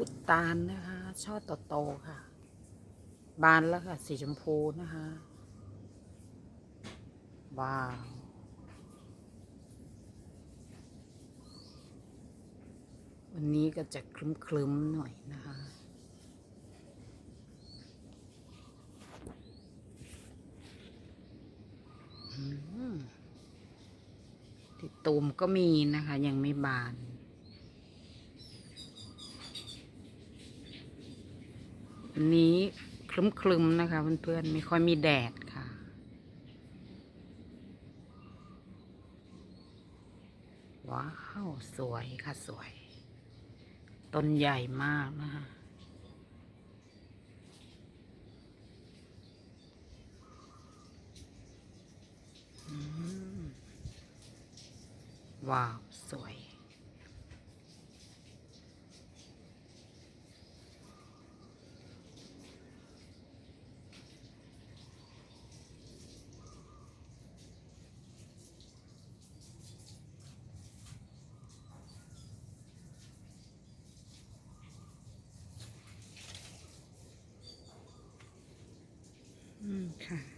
พุตานนะคะ ช่อโตๆค่ะ บานแล้วค่ะ สีชมพูนะคะ ว้าว วันนี้ก็จะคลึ้มๆหน่อยนะคะอืมที่ตูมก็มีนะคะ ยังไม่บาน วั นนี้คลึ้มๆนะคะเพื่อนๆไม่ค่อยมีแดดค่ะ ว้าว สวยค่ะสวย ต้นใหญ่มากนะคะว้าว สวย อืมค่ะ